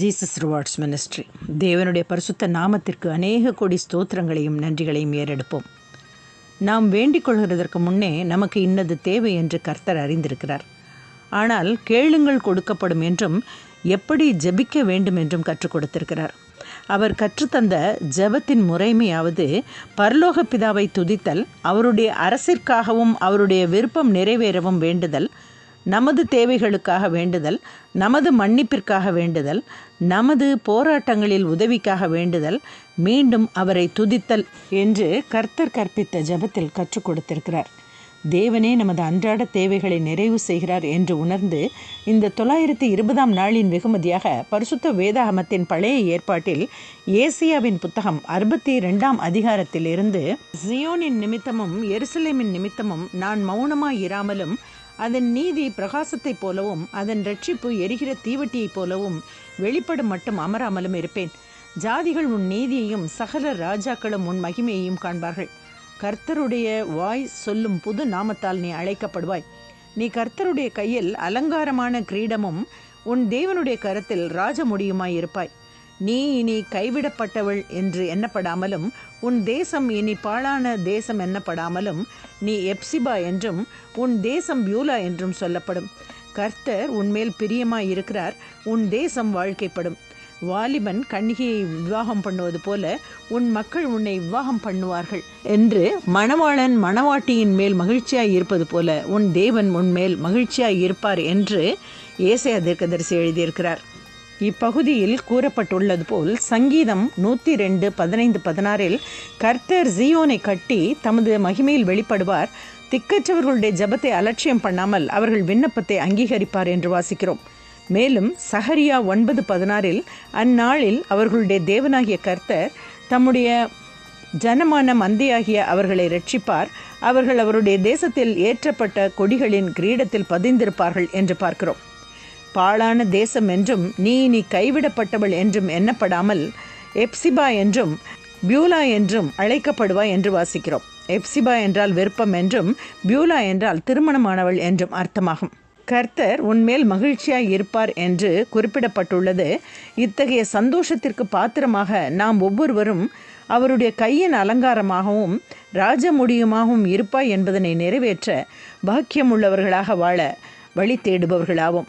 Jesus rewards ministry தேவனுடைய பரிசுத்த நாமத்திற்கு அநேக கோடி ஸ்தோத்திரங்களையும் நன்றிகளையும் ஏறெடுப்போம். நாம் வேண்டிக் கொள்கிறதற்கு முன்னே நமக்கு இன்னது தேவை என்று கர்த்தர் அறிந்திருக்கிறார். ஆனால் கேளுங்கள் கொடுக்கப்படும் என்றும் எப்படி ஜெபிக்க வேண்டும் என்றும் கற்றுக் கொடுத்திருக்கிறார். அவர் கற்றுத்தந்த ஜெபத்தின் முறைமையாவது பரலோக பிதாவை துதித்தல் அவருடைய அரசிற்காகவும் அவருடைய விருப்பம் நிறைவேறவும் வேண்டுதல் நமது தேவைகளுக்காக வேண்டுதல் நமது மன்னிப்பிற்காக வேண்டுதல் நமது போராட்டங்களில் உதவிக்காக வேண்டுதல் மீண்டும் அவரை துதித்தல் என்று கர்த்தர் கற்பித்த ஜெபத்தில் கற்றுக் கொடுத்திருக்கிறார். தேவனே நமது அன்றாட தேவைகளை நிறைவு செய்கிறார் என்று உணர்ந்து இந்த தொள்ளாயிரத்தி இருபதாம் நாளின் வெகுமதியாக பரிசுத்த வேதாகமத்தின் பழைய ஏற்பாட்டில் ஏசியாவின் புத்தகம் அறுபத்தி ரெண்டாம் அதிகாரத்திலிருந்து ஜியோனின் நிமித்தமும் எருசலேமின் நிமித்தமும் நான் மௌனமாய் இராமலும் அதன் நீதி பிரகாசத்தைப் போலவும் அதன் ரட்சிப்பு எரிகிற தீவட்டியைப் போலவும் வெளிப்படும் மட்டும் அமராமலும் இருப்பேன். ஜாதிகள் உன் நீதியையும் சகல ராஜாக்களும் உன் மகிமையையும் காண்பார்கள். கர்த்தருடைய வாய் சொல்லும் புது நாமத்தால் நீ அழைக்கப்படுவாய். நீ கர்த்தருடைய கையில் அலங்காரமான கிரீடமும் உன் தேவனுடைய கரத்தில் ராஜமுடியுமாய் இருப்பாய் நீ இனி கைவிடப்பட்டவள் என்று எண்ணப்படாமலும் உன் தேசம் இனி பாழான தேசம் எண்ணப்படாமலும் நீ எப்சிபா என்றும் உன் தேசம் பியூலா என்றும் சொல்லப்படும். கர்த்தர் உன்மேல் பிரியமாய் இருக்கிறார் உன் தேசம் வாழ்க்கைப்படும். வாலிபன் கண்ணிகையை விவாகம் பண்ணுவது போல உன் மக்கள் உன்னை விவாகம் பண்ணுவார்கள் என்று மணவாளன் மணவாட்டியின் மேல் மகிழ்ச்சியாய் இருப்பது போல உன் தேவன் உன்மேல் மகிழ்ச்சியாய் இருப்பார் என்று ஏசையா தீர்க்கதரிசி எழுதியிருக்கிறார். இப்பகுதியில் கூறப்பட்டுள்ளது போல் சங்கீதம் நூற்றி ரெண்டு பதினைந்து பதினாறில் கர்த்தர் ஜியோனை கட்டி தமது மகிமையில் வெளிப்படுவார். திக்கற்றவர்களுடைய ஜபத்தை அலட்சியம் பண்ணாமல் அவர்கள் விண்ணப்பத்தை அங்கீகரிப்பார் என்று வாசிக்கிறோம். மேலும் சஹரியா ஒன்பது பதினாறில் அந்நாளில் அவர்களுடைய தேவனாகிய கர்த்தர் தம்முடைய ஜனமான மந்தையாகிய அவர்களை ரட்சிப்பார் அவர்கள் அவருடைய தேசத்தில் ஏற்றப்பட்ட கொடிகளின் கிரீடத்தில் பதிந்திருப்பார்கள் என்று பார்க்கிறோம். பாழான தேசம் என்றும் நீ நீ கைவிடப்பட்டவள் என்றும் எண்ணப்படாமல் எப்சிபா என்றும் பியூலா என்றும் அழைக்கப்படுவாய் என்று வாசிக்கிறோம். எப்சிபா என்றால் விருப்பம் என்றும் பியூலா என்றால் திருமணமானவள் என்றும் அர்த்தமாகும். கர்த்தர் உன்மேல் மகிழ்ச்சியாய் இருப்பார் என்று குறிப்பிடப்பட்டுள்ளது. இத்தகைய சந்தோஷத்திற்கு பாத்திரமாக நாம் ஒவ்வொருவரும் அவருடைய கையின் அலங்காரமாகவும் ராஜமுடியுமாகவும் இருப்பாய் என்பதனை நிறைவேற்ற பாக்கியமுள்ளவர்களாக வாழ வழி தேடுபவர்களாகும்